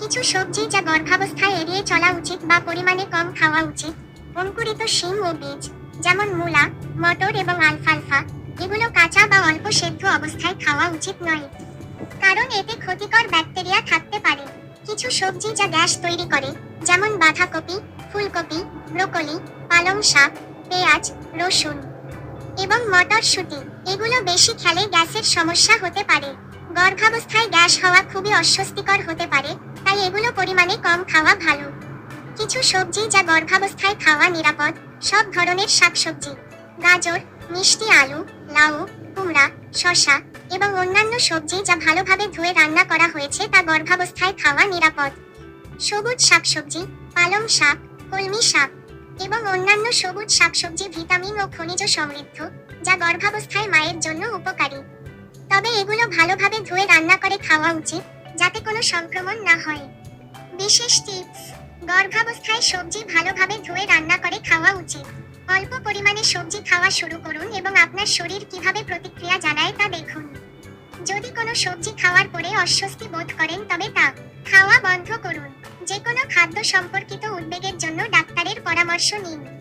কিছু সবজি যা গর্ভাবস্থায় এড়িয়ে চলা উচিত বা পরিমাণে কম খাওয়া উচিত, অঙ্কুরিত শিম ও বীজ, যেমন মূলা, মটর এবং আলফালফা, এগুলো কাঁচা বা অল্প সেদ্ধ অবস্থায় খাওয়া উচিত নয়। কারণ এতে ক্ষতিকর ব্যাকটেরিয়া থাকতে পারে। কিছু সবজি যা গ্যাস তৈরি করে, যেমন বাঁধাকপি, ফুলকপি, ব্রোকলি, পালং শাক, পেঁয়াজ, রসুন এবং মটরশুঁটি, এগুলো বেশি খেলে গ্যাসের সমস্যা হতে পারে। গর্ভাবস্থায় গ্যাস হওয়া খুবই অস্বস্তিকর হতে পারে। তাই এগুলো পরিমাণে কম খাওয়া ভালো। কিছু সবজি যা গর্ভাবস্থায় খাওয়া নিরাপদ, সব ধরনের শাকসবজি। গাজর, মিষ্টি আলু, লাউ, কুমড়া, শসা এবং অন্যান্য সবজি যা ভালোভাবে ধুয়ে রান্না করা হয়েছে তা গর্ভাবস্থায় খাওয়া নিরাপদ। সবুজ শাকসবজি, পালং শাক, কলমি শাক এবং অন্যান্য সবুজ শাকসবজি, ভিটামিন ও খনিজ সমৃদ্ধ যা গর্ভাবস্থায় মায়ের জন্য উপকারী। তবে এগুলো ভালোভাবে ধুয়ে রান্না করে খাওয়া উচিত। যাতে কোনো সংক্রমণ না হয়। বিশেষ টিপস গর্ভাবস্থায় সবজি ভালোভাবে ধুয়ে রান্না করে খাওয়া উচিত। অল্প পরিমাণে সবজি খাওয়া শুরু করুন এবং আপনার শরীর কীভাবে প্রতিক্রিয়া জানায় তা দেখুন। যদি কোনো সবজি খাওয়ার পরে অস্বস্তি বোধ করেন, তবে তা খাওয়া বন্ধ করুন। যে কোনো খাদ্য সম্পর্কিত উদ্বেগের জন্য ডাক্তারের পরামর্শ নিন।